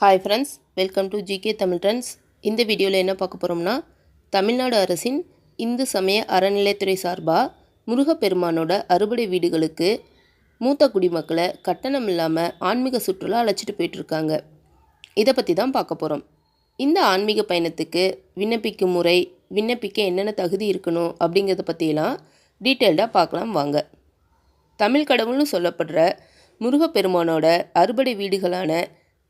Hi friends welcome to GK Tamil trends இந்த வீடியோவில் என்ன பார்க்க போகிறோம்னா தமிழ்நாடு அரசின் இந்து சமய அறநிலையத்துறை சார்பாக முருகப்பெருமானோட அறுபடை வீடுகளுக்கு மூத்த குடிமக்களை கட்டணம் இல்லாமல் ஆன்மீக சுற்றுலா அழைச்சிட்டு போயிட்டுருக்காங்க. இதை பற்றி தான் பார்க்க போகிறோம் இந்த ஆன்மீக பயணத்துக்கு விண்ணப்பிக்கும் முறை விண்ணப்பிக்க என்னென்ன தகுதி இருக்கணும் அப்படிங்கிறத பற்றியெல்லாம் டீட்டெயில்டாக பார்க்கலாம் வாங்க. தமிழ் கடவுள்னு சொல்லப்படுற முருகப்பெருமானோட அறுபடை வீடுகளான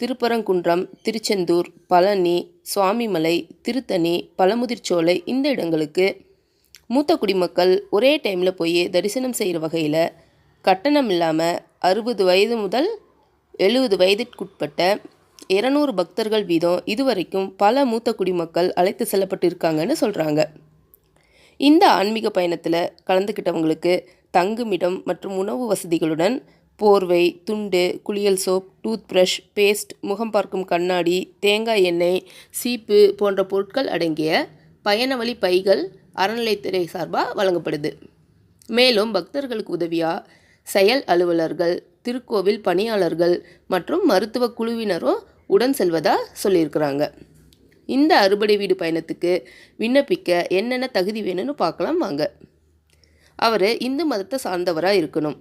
திருப்பரங்குன்றம் திருச்செந்தூர் பழனி சுவாமிமலை திருத்தணி பழமுதிர்ச்சோலை இந்த இடங்களுக்கு மூத்த குடிமக்கள் ஒரே டைமில் போய் தரிசனம் செய்கிற வகையில் கட்டணம் இல்லாமல் அறுபது வயது முதல் எழுபது வயதிற்குட்பட்ட இருநூறு பக்தர்கள் வீதம் இதுவரைக்கும் பல மூத்த குடிமக்கள் அழைத்து செல்லப்பட்டிருக்காங்கன்னு சொல்கிறாங்க இந்த ஆன்மீக பயணத்தில் கலந்துக்கிட்டவங்களுக்கு தங்குமிடம் மற்றும் உணவு வசதிகளுடன் போர்வை துண்டு குளியல் சோப் டூத் ப்ரஷ் பேஸ்ட் முகம் பார்க்கும் கண்ணாடி தேங்காய் எண்ணெய் சீப்பு போன்ற பொருட்கள் அடங்கிய பயணவழி பைகள் அறநிலைத்துறை சார்பாக வழங்கப்படுது. மேலும் பக்தர்களுக்கு உதவியாக செயல் அலுவலர்கள் திருக்கோவில் பணியாளர்கள் மற்றும் மருத்துவ குழுவினரும் உடன் செல்வதாக சொல்லியிருக்கிறாங்க. இந்த அறுபடை வீடு பயணத்துக்கு விண்ணப்பிக்க என்னென்ன தகுதி வேணும்னு பார்க்கலாம் வாங்க. அவர் இந்து மதத்தை சார்ந்தவராக இருக்கணும்.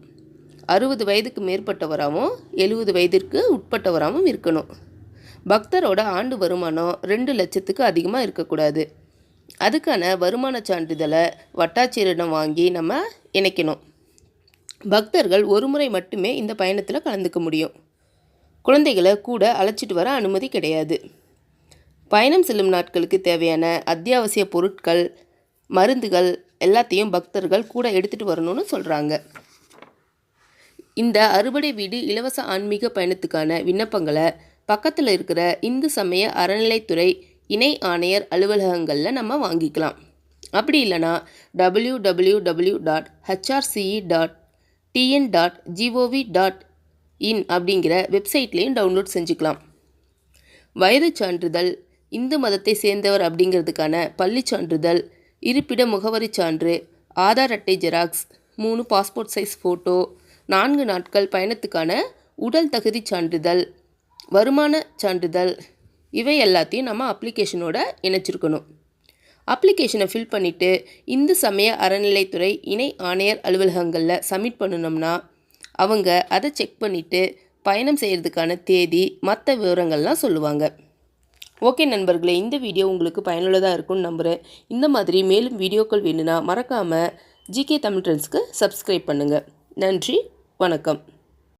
அறுபது வயதுக்கு மேற்பட்டவராகவும் எழுபது வயதிற்கு உட்பட்டவராகவும் இருக்கணும். பக்தரோட ஆண்டு வருமானம் ரெண்டு லட்சத்துக்கு அதிகமாக இருக்கக்கூடாது. அதுக்கான வருமான சான்றிதழை வட்டாட்சியரிடம் வாங்கி நம்ம இணைக்கணும். பக்தர்கள் ஒரு முறை மட்டுமே இந்த பயணத்தில் கலந்துக்க முடியும். குழந்தைகளை கூட அழைச்சிட்டு வர அனுமதி கிடையாது. பயணம் செல்லும் நாட்களுக்கு தேவையான அத்தியாவசிய பொருட்கள் மருந்துகள் எல்லாத்தையும் பக்தர்கள் கூட எடுத்துகிட்டு வரணும்னு சொல்கிறாங்க இந்த அறுபடை வீடு இலவச ஆன்மீக பயணத்துக்கான விண்ணப்பங்களை பக்கத்தில் இருக்கிற இந்து சமய அறநிலைத்துறை இணை ஆணையர் அலுவலகங்களில் நம்ம வாங்கிக்கலாம். அப்படி இல்லைனா W W W dot HRCE dot TN dot GOV dot in அப்படிங்கிற வெப்சைட்லேயும் டவுன்லோட் செஞ்சுக்கலாம். வயது சான்றிதழ் இந்து மதத்தை சேர்ந்தவர் அப்படிங்கிறதுக்கான பள்ளி சான்றிதழ் இருப்பிட முகவரி சான்று ஆதார் அட்டை ஜெராக்ஸ் மூணு பாஸ்போர்ட் சைஸ் ஃபோட்டோ நான்கு நாட்கள் பயணத்துக்கான உடல் தகுதி சான்றிதழ் வருமான சான்றிதழ் இவை எல்லாத்தையும் நம்ம அப்ளிகேஷனோட இணைச்சிருக்கணும். அப்ளிகேஷனை ஃபில் பண்ணிவிட்டு இந்து சமய அறநிலைத்துறை இணை ஆணையர் அலுவலகங்களில் சப்மிட் பண்ணணும்னா அவங்க அதை செக் பண்ணிவிட்டு பயணம் செய்கிறதுக்கான தேதி மற்ற விவரங்கள்லாம் சொல்லுவாங்க. ஓகே நண்பர்களே இந்த வீடியோ உங்களுக்கு பயனுள்ளதாக இருக்கும்னு நம்புகிறேன் இந்த மாதிரி மேலும் வீடியோக்கள் வேணும்னா மறக்காமல் ஜிகே தமிழ் ட்ரெண்ட்ஸ்க்கு சப்ஸ்கிரைப் பண்ணுங்கள் நன்றி வணக்கம்.